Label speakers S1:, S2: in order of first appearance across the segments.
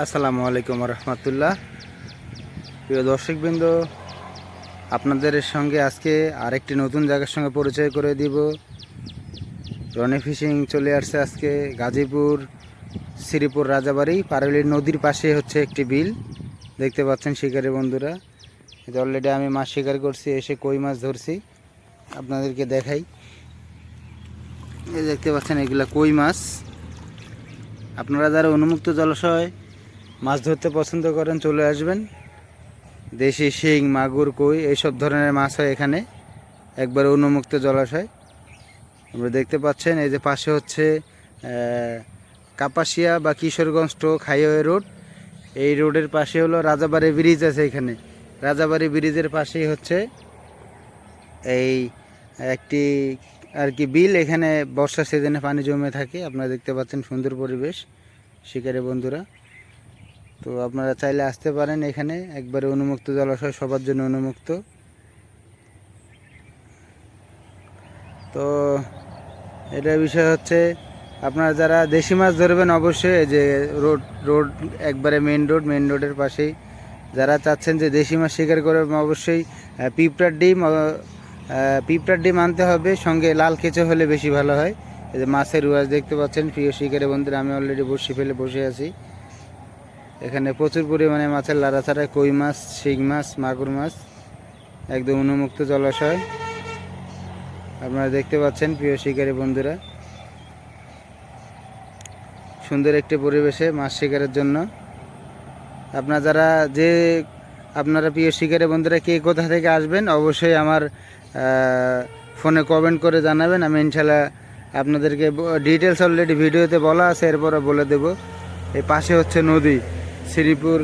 S1: আসসালামু আলাইকুম রহমতুল্লাহ। প্রিয় দর্শকবৃন্দ, আপনাদের সঙ্গে আজকে আরেকটি নতুন জায়গার সঙ্গে পরিচয় করে দিব। রনি ফিশিং চলে আসছে আজকে গাজীপুর, শ্রীপুর রাজাবাড়ি পারুলি নদীর পাশে হচ্ছে একটি বিল। দেখতে পাচ্ছেন শিকারী বন্ধুরা অলরেডি আমি মাছ শিকার করছি, এসে কই মাছ ধরছি, আপনাদেরকে দেখাই। দেখতে পাচ্ছেন এগুলা কই মাছ। আপনারা যারা উন্মুক্ত জলাশয় মাছ ধরতে পছন্দ করেন, চলে আসবেন। দেশি শিং, মাগুর, কই, এইসব ধরনের মাছ হয় এখানে। একবার উন্মুক্ত জলাশয়। আমরা দেখতে পাচ্ছেন, এই যে পাশে হচ্ছে কাপাসিয়া বা কিশোরগঞ্জ টোক হাইওয়ে রোড। এই রোডের পাশে হলো রাজাবাড়ি ব্রিজ আছে এখানে। রাজাবাড়ি ব্রিজের পাশেই হচ্ছে এই একটি আর কি বিল। এখানে বর্ষা সিজনে পানি জমে থাকে, আপনারা দেখতে পাচ্ছেন সুন্দর পরিবেশ। শিকারী বন্ধুরা। তো আপনারা চাইলে আসতে পারেন এখানে। একবারে অনুমুক্ত জলাশয়, সবার জন্য অনুমুক্ত তো এটা বিষয় হচ্ছে, আপনারা যারা দেশি মাছ ধরবেন অবশ্যই এই যে রোড রোড, একবারে মেন রোড মেন রোডের পাশেই। যারা চাচ্ছেন যে দেশি মাছ শিকার করবেন অবশ্যই পিঁপড়ার ডিম পিঁপড়ার ডিম আনতে হবে। সঙ্গে লাল কেঁচো হলে বেশি ভালো হয়। এই যে মাছের রুয়াজ দেখতে পাচ্ছেন, প্রিয় শিকারে বন্ধুরা, আমি অলরেডি বসি ফেলে বসে আছি। এখানে প্রচুর পরিমাণে মাছের লাড়া ছাড়া কই মাছ, শিং মাছ, মাগুর মাছ, একদম উন্মুক্ত জলাশয়। আপনারা দেখতে পাচ্ছেন, প্রিয় শিকারী বন্ধুরা। সুন্দর একটি পরিবেশে মাছ শিকারের জন্য। আপনারা যারা যে, আপনারা প্রিয় শিকারী বন্ধুরা, কে কোথা থেকে আসবেন, অবশ্যই আমার ফোনে কমেন্ট করে জানাবেন। আমি ইনশাল্লাহ আপনাদেরকে ডিটেলস অলরেডি ভিডিওতে বলা আছে, এরপরে বলে দেব। এই পাশে হচ্ছে নদী। শ্রীপুর,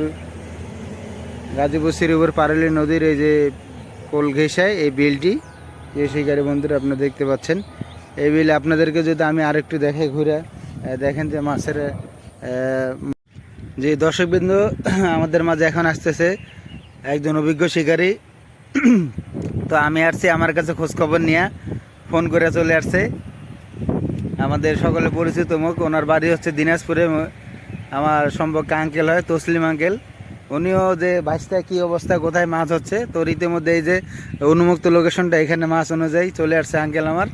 S1: গাজীপুর, শ্রীপুর, পারলি নদীর এই যে কোল ঘেঁষায় এই বিলটি, যে শিকারী বন্ধুরা আপনারা দেখতে পাচ্ছেন। এই বিল আপনাদেরকে যদি আমি আরেকটু দেখে ঘুরে দেখেন যে মাছের যে দর্শকবৃন্দ, আমাদের মাঝে এখন আসতেছে একজন অভিজ্ঞ শিকারী। তো আমি আসছি আমার কাছে খোঁজখবর নিয়ে, ফোন করে চলে আসছে। আমাদের সকলে পরিচিত মুখ, ওনার বাড়ি হচ্ছে দিনাজপুরে। আমার সম্পর্কে আঙ্কেল হয় তসলিম আঙ্কেল উনিও যে বাইশটা কী অবস্থা কোথায় মাছ হচ্ছে তো ইতিমধ্যে এই যে উন্মুক্ত লোকেশনটা এখানে মাছ অনুযায়ী চলে আসছে আঙ্কেল আমার।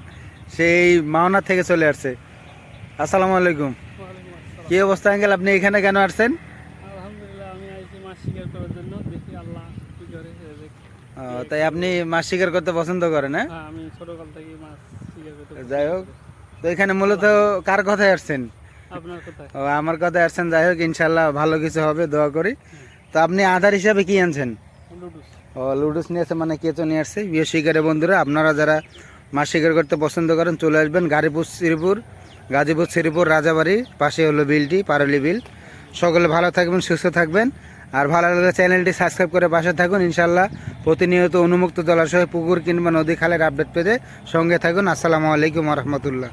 S1: সেই মাওনা থেকে চলে আসছে। আসসালামু আলাইকুম। কি অবস্থা আঙ্কেল আপনি এখানে কেন আসছেন?
S2: আমি মাছ শিকার করার জন্য। দেখি আল্লাহ কি করে রেজেক।
S1: ও, তাই আপনি মাছ শিকার করতে পছন্দ করেন হ্যাঁ?
S2: হ্যাঁ আমি মাছ শিকার
S1: যাই হোক তো এখানে মূলত কার কথায় আসছেন? ও আমার কথা আসছেন যাই হোক ইনশাল্লাহ ভালো কিছু হবে দোয়া করি। তো আপনি আধার হিসাবে কি আনছেন?
S2: লুডুস।
S1: ও লুডুস নিয়েছে মানে কেঁচো নিয়ে আসছে। বিয়ে শিকারে বন্ধুরা আপনারা যারা মাছ শিকার করতে পছন্দ করেন চলে আসবেন গাড়িপুর শ্রীপুর গাজীপুর শ্রীপুর রাজাবাড়ি পাশে হলো বিলটি পারলি বিল। সকলে ভালো থাকবেন সুস্থ থাকবেন। আর ভালো লাগলে চ্যানেলটি সাবস্ক্রাইব করে পাশে থাকুন। ইনশাল্লাহ প্রতিনিয়ত উন্মুক্ত জলাশয় পুকুর কিংবা নদী খালের আপডেট পেতে সঙ্গে থাকুন। আসসালামু আলাইকুম রহমতুল্লাহ।